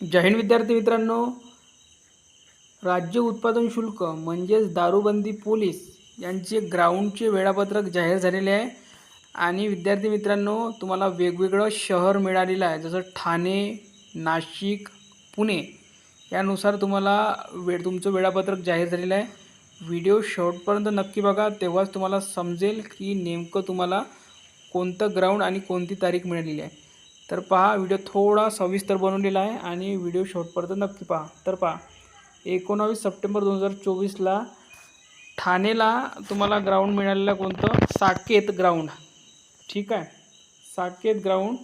जय हिंद विद्यार्थी मित्रांनो. राज्य उत्पादन शुल्क म्हणजेच दारूबंदी पोलीस यांचे ग्राउंडचे वेळापत्रक जाहीर झालेले आहे. आणि विद्यार्थी मित्रांनो तुम्हाला वेगवेगळं शहर मिळालेलं आहे. जसं ठाणे नाशिक पुणे यानुसार तुम्हाला वेळ तुमचं वेळापत्रक जाहीर झालेलं आहे. व्हिडिओ शेवटपर्यंत नक्की बघा. तेव्हाच तुम्हाला समजेल की नेमकं तुम्हाला कोणतं ग्राउंड आणि कोणती तारीख मिळालेली आहे. तर पहा व्हिडिओ थोडा सविस्तर बनवलेला आहे आणि व्हिडिओ शॉर्टपर्यंत नक्की पहा. तर पहा एकोणावीस सप्टेंबर दोन हजार चोवीसला ठाणेला तुम्हाला ग्राउंड मिळालेलं कोणतं? साकेत ग्राउंड ठीक आहे? साकेत ग्राउंड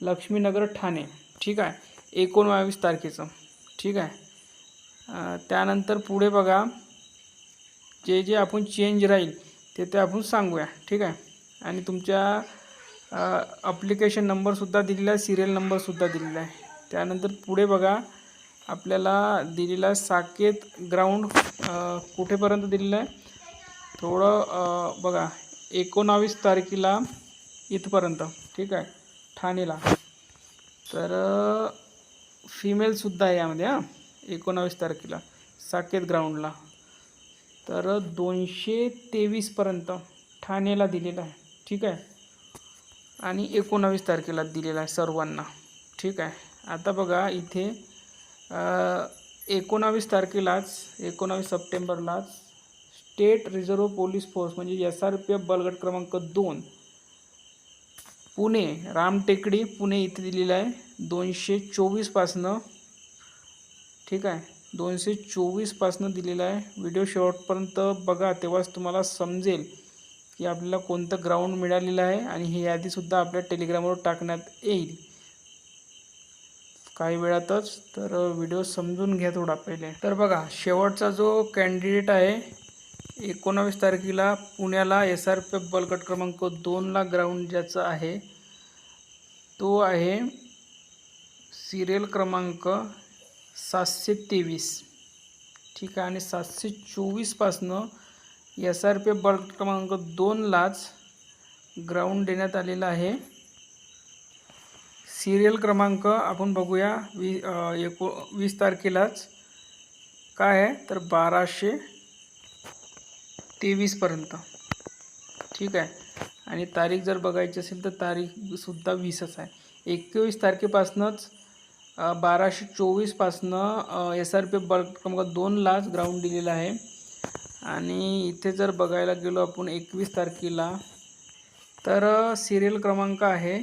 लक्ष्मीनगर ठाणे. ठीक आहे? एकोणबावीस तारखेचं. ठीक आहे? त्यानंतर पुढे बघा जे जे आपण चेंज राहील ते ते आपण सांगूया. ठीक आहे? आणि तुमच्या अप्लिकेशन नंबरसुद्धा दिलेला आहे सिरियल नंबरसुद्धा दिलेला आहे. त्यानंतर पुढे बघा आपल्याला दिलेला साकेत ग्राउंड कुठेपर्यंत दिलेलं आहे? थोडं बघा एकोणावीस तारखेला इथपर्यंत ठीक आहे ठाणेला. तर फिमेलसुद्धा आहे यामध्ये हां एकोणावीस तारखेला साकेत ग्राउंडला तर दोनशे तेवीसपर्यंत ठाणेला दिलेलं आहे ठीक आहे. आणि एकोणावीस तारखेला दिलेला आहे सर्वांना. ठीक आहे? आता बघा इथे एकोणावीस तारखेलाच एकोणावीस सप्टेंबरलाच स्टेट रिझर्व्ह पोलीस फोर्स म्हणजे एस आर पी एफ बलगट क्रमांक दोन पुणे रामटेकडी पुणे इथे दिलेलं आहे. दोनशे चोवीसपासनं ठीक आहे? दोनशे चोवीसपासनं दिलेलं आहे. व्हिडिओ शेवटपर्यंत बघा तेव्हाच तुम्हाला समजेल. की आपल्याला कोणतं ग्राउंड मिळालेलं आहे आणि ही यादीसुद्धा आपल्या टेलिग्रामवर टाकण्यात येईल. काही वेळातच तर व्हिडिओ समजून घ्या थोडा पहिले. तर बघा शेवटचा जो कॅन्डिडेट आहे एकोणावीस तारखेला पुण्याला एस आर पी एफ बलगट क्रमांक दोनला ग्राउंड ज्याचा आहे तो आहे सिरियल क्रमांक सातशे तेवीस. ठीक आहे आणि सातशे चोवीसपासनं एस आर पी बल्क क्रमांक दोनलाच ग्राउंड देण्यात आलेला आहे. सिरियल क्रमांक आपण बघूया. वी एको वीस तारखेलाच. काय आहे? तर बाराशे तेवीसपर्यंत ठीक आहे. आणि तारीख जर बघायची असेल तर तारीखसुद्धा वीसच आहे. एकवीस तारखेपासूनच बाराशे चोवीसपासनं एस आर पी बल्क क्रमांक दोनलाच ग्राउंड दिलेला आहे. आणि इथे जर बघायला गेलो आपण एकवीस तारखेला तर सिरियल क्रमांक आहे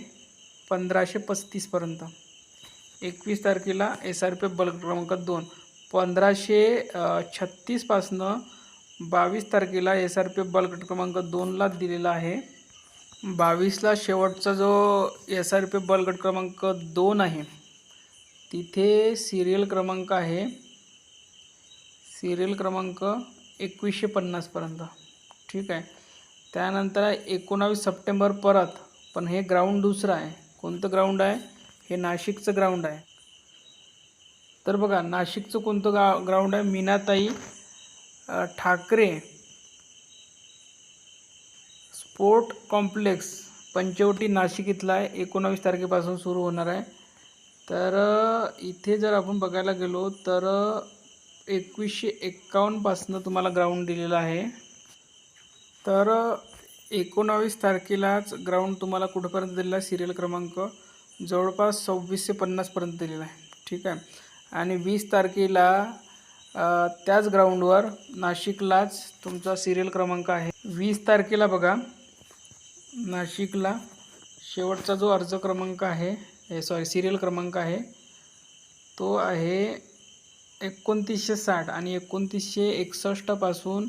पंधराशे पस्तीसपर्यंत एकवीस तारखेला एस आर पी बल्क क्रमांक दोन. पंधराशे छत्तीसपासनं बावीस तारखेला एस आर पी बल्क क्रमांक दोनला दिलेला आहे. बावीसला शेवटचा जो एस आर पी बल्क क्रमांक दोन आहे तिथे सिरियल क्रमांक आहे. सिरियल क्रमांक एकवीसशे पन्नासपर्यंत ठीक आहे. त्यानंतर एकोणावीस सप्टेंबर परत. पण हे ग्राउंड दुसरं आहे. कोणतं ग्राउंड आहे? हे नाशिकचं ग्राउंड आहे. तर बघा नाशिकचं कोणतं गा ग्राउंड आहे? मीनाताई ठाकरे. स्पोर्ट कॉम्प्लेक्स पंचवटी नाशिक इथला आहे. एकोणावीस तारखेपासून सुरू होणार आहे. तर इथे जर आपण बघायला गेलो तर एकवीसशे एक्कावन्नपासनं तुम्हाला ग्राउंड दिलेलं आहे. तर एकोणावीस तारखेलाच ग्राउंड तुम्हाला कुठंपर्यंत दिलेला आहे? सिरियल क्रमांक जवळपास सव्वीसशे पन्नासपर्यंत दिलेला आहे. ठीक आहे? आणि वीस तारखेला त्याच ग्राउंडवर नाशिकलाच तुमचा सिरियल क्रमांक आहे. वीस तारखेला बघा. नाशिकला शेवटचा जो अर्ज क्रमांक आहे हे सॉरी सिरियल क्रमांक आहे तो आहे एकोणतीसशे साठ आणि एकोणतीसशे एकसष्टपासून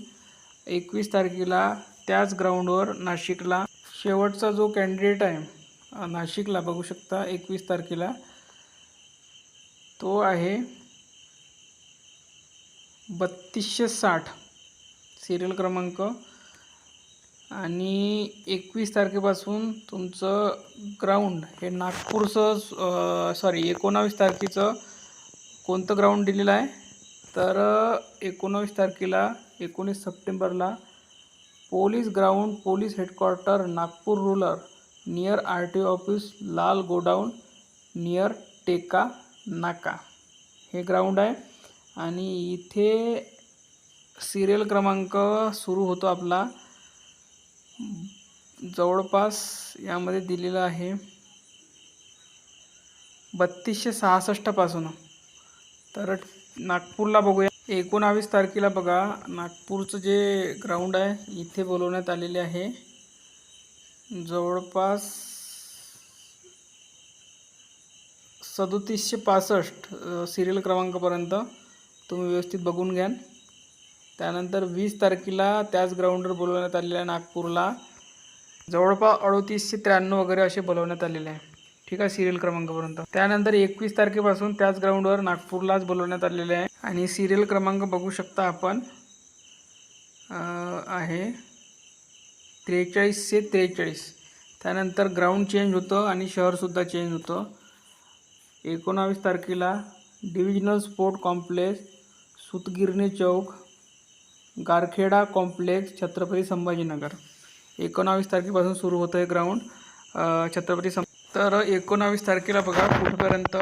एकवीस तारखेला त्याच ग्राउंडवर नाशिकला शेवटचा जो कॅन्डिडेट आहे नाशिकला बघू शकता एकवीस तारखेला तो आहे बत्तीसशे साठ सिरियल क्रमांक. आणि एकवीस तारखेपासून तुमचं ग्राउंड हे नागपूरचं सॉरी एकोणावीस तारखेचं कोणतं ग्राउंड दिलेलं आहे? तर एकोणावीस तारखेला एकोणीस सप्टेंबरला police ground police headquarter Nagpur rural near R T office लाल गोडाऊन नियर टेका नाका. हे ग्राउंड आहे. आणि इथे सिरियल क्रमांक सुरू होतो आपला. जवळपास यामध्ये दिलेलं आहे बत्तीसशे सहासष्टपासून तर नागपूरला बघूया. एकोणावीस तारखेला बघा नागपूरचं जे ग्राउंड आहे इथे बोलवण्यात आलेले आहे. जवळपास सदोतीसशे पासष्ट सिरियल क्रमांकापर्यंत तुम्ही व्यवस्थित बघून घ्याल त्यानंतर वीस तारखेला त्याच ग्राउंडवर बोलवण्यात आलेलं आहे नागपूरला जवळपास अडोतीसशे त्र्याण्णव वगैरे असे बोलवण्यात आलेले आहे. ठीक आहे सिरियल क्रमांकापर्यंत. त्यानंतर एकवीस तारखेपासून त्याच ग्राउंडवर नागपूरलाच बोलवण्यात आलेले आहे. आणि सिरियल क्रमांक बघू शकता आपण आहे त्रेचाळीस से त्रेचाळीस. त्यानंतर ग्राउंड चेंज होतं आणि शहरसुद्धा चेंज होतं. एकोणावीस तारखेला डिव्हिजनल स्पोर्ट कॉम्प्लेक्स सुतगिरणी चौक गारखेडा कॉम्प्लेक्स छत्रपती संभाजीनगर. एकोणावीस तारखेपासून सुरू होतं आहे ग्राउंड छत्रपती सं तर एकोणावीस तारखेला बघा कुठपर्यंत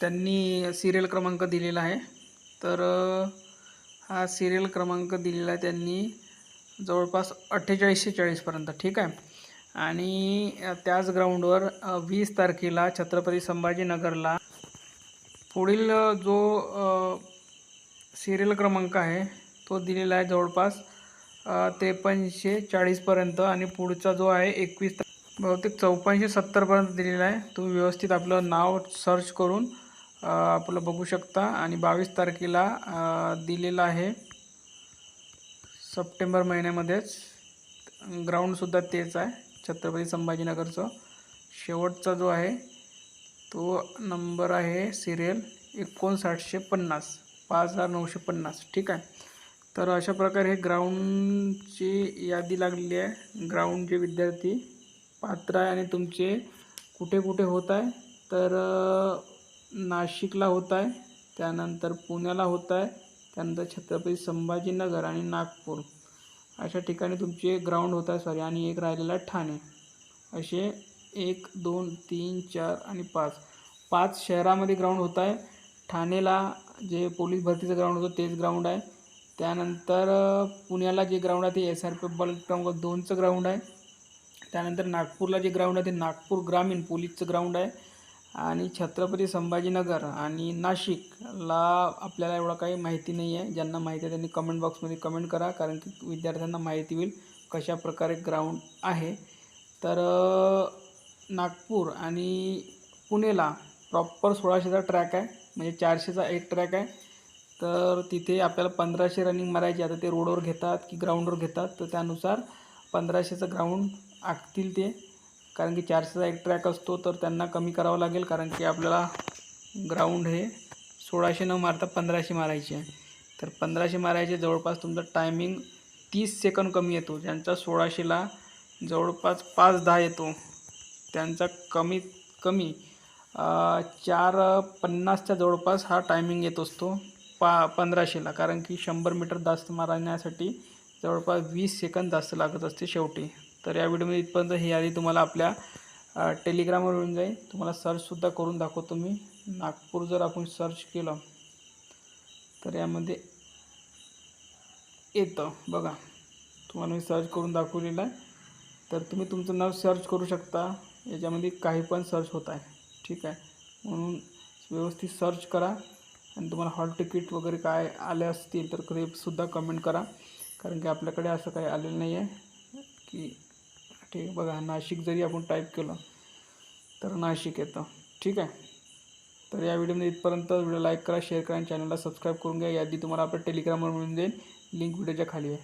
त्यांनी सिरियल क्रमांक दिलेला आहे. तर हा सिरियल क्रमांक दिलेला आहे त्यांनी जवळपास अठ्ठेचाळीसशे चाळीसपर्यंत ठीक आहे? आणि त्याच ग्राउंडवर वीस तारखेला छत्रपती संभाजीनगरला पुढील जो सिरियल क्रमांक आहे तो दिलेला आहे जवळपास त्रेपन्नशे चाळीसपर्यंत आणि पुढचा जो आहे एकवीस बहुतेक चौपन्नशे सत्तरपर्यंत दिलेला आहे. तुम्ही व्यवस्थित आपलं नाव सर्च करून आपलं बघू शकता. आणि बावीस तारखेला दिलेला दिलेलं आहे. सप्टेंबर महिन्यामध्येच. ग्राउंडसुद्धा तेच आहे. छत्रपती संभाजीनगरचं. शेवटचा जो आहे तो नंबर आहे सिरियल एकोणसाठशे पन्नास. पाच हजार नऊशे पन्नास. ठीक आहे? तर अशा प्रकारे हे ग्राउंडची यादी लागलेली आहे. ग्राउंडचे विद्यार्थी पात्र आहे आणि तुमचे कुठे कुठे होत आहे तर नाशिकला होत आहे त्यानंतर पुण्याला होत आहे त्यानंतर छत्रपती संभाजीनगर आणि नागपूर. अशा ठिकाणी तुमचे ग्राउंड होत आहे सॉरी आणि एक राहिलेला आहे ठाणे. असे एक दोन तीन चार आणि पाच. पाच शहरामध्ये ग्राउंड होत आहे. ठाणेला जे पोलीस भरतीचं ग्राउंड होतं तेच ग्राउंड आहे. त्यानंतर पुण्याला जे ग्राउंड आहे ते एस आर पी बल्क ग्राउंड क्रमांक दोनचं ग्राउंड आहे. त्यानंतर नागपूरला जे ग्राउंड आहे ते नागपूर ग्रामीण पोलीसचं ग्राउंड आहे. आणि छत्रपती संभाजीनगर आणि नाशिकला आपल्याला एवढं काही माहिती नाही आहे ज्यांना माहिती आहे त्यांनी कमेंट बॉक्समध्ये कमेंट करा कारण की विद्यार्थ्यांना माहिती होईल कशा प्रकारे ग्राउंड आहे. तर नागपूर आणि पुणेला प्रॉपर सोळाशेचा ट्रॅक आहे. म्हणजे चारशेचा एक ट्रॅक आहे. तर तिथे आपल्याला पंधराशे रनिंग मारायची. आता ते रोडवर घेतात की ग्राउंडवर घेतात. तर त्यानुसार पंधराशेचं ग्राउंड आखतील ते. कारण की चारशेचा एक ट्रॅक असतो तर त्यांना कमी करावं लागेल कारण की आपल्याला ग्राउंड हे सोळाशे न मारता पंधराशे मारायचे आहे. तर पंधराशे मारायचे जवळपास तुमचा टायमिंग तीस सेकंद कमी येतो. ज्यांचा सोळाशेला जवळपास पाच दहा येतो त्यांचा कमीत कमी चार पन्नासच्या जवळपास हा टायमिंग येत असतो पा पंधराशेला. कारण की शंभर मीटर जास्त मारण्यासाठी जवळपास वीस सेकंद जास्त लागत असते शेवटी. तर या व्हिडिओमध्ये इथपर्यंत ही यादी तुम्हाला आपल्या टेलिग्रामवर मिळून जाईल. तुम्हाला सर्चसुद्धा करून दाखवतो मी. नागपूर जर आपण सर्च केलं तर यामध्ये येतं. बघा तुम्हाला मी सर्च करून दाखवलेलं आहे. तर तुम्ही तुमचं नाव सर्च करू शकता. याच्यामध्ये काही पण सर्च होत आहे. ठीक आहे? म्हणून व्यवस्थित सर्च करा. आणि तुम्हाला हॉल तिकीट वगैरे काय आले असतील तर ते सुद्धा कमेंट करा. कारण की आपल्याकडे असं काही आलेलं नाही आहे की ठीक आहे बघा नाशिक जरी आपण टाईप केलं तर नाशिक येतं. ठीक आहे? तर या व्हिडिओमध्ये इथपर्यंत व्हिडिओ लाईक करा शेअर करा आणि चॅनलला सबस्क्राईब करून घ्या. यादी तुम्हाला आपल्या टेलिग्रामवर मिळून जाईल. लिंक व्हिडिओच्या खाली आहे.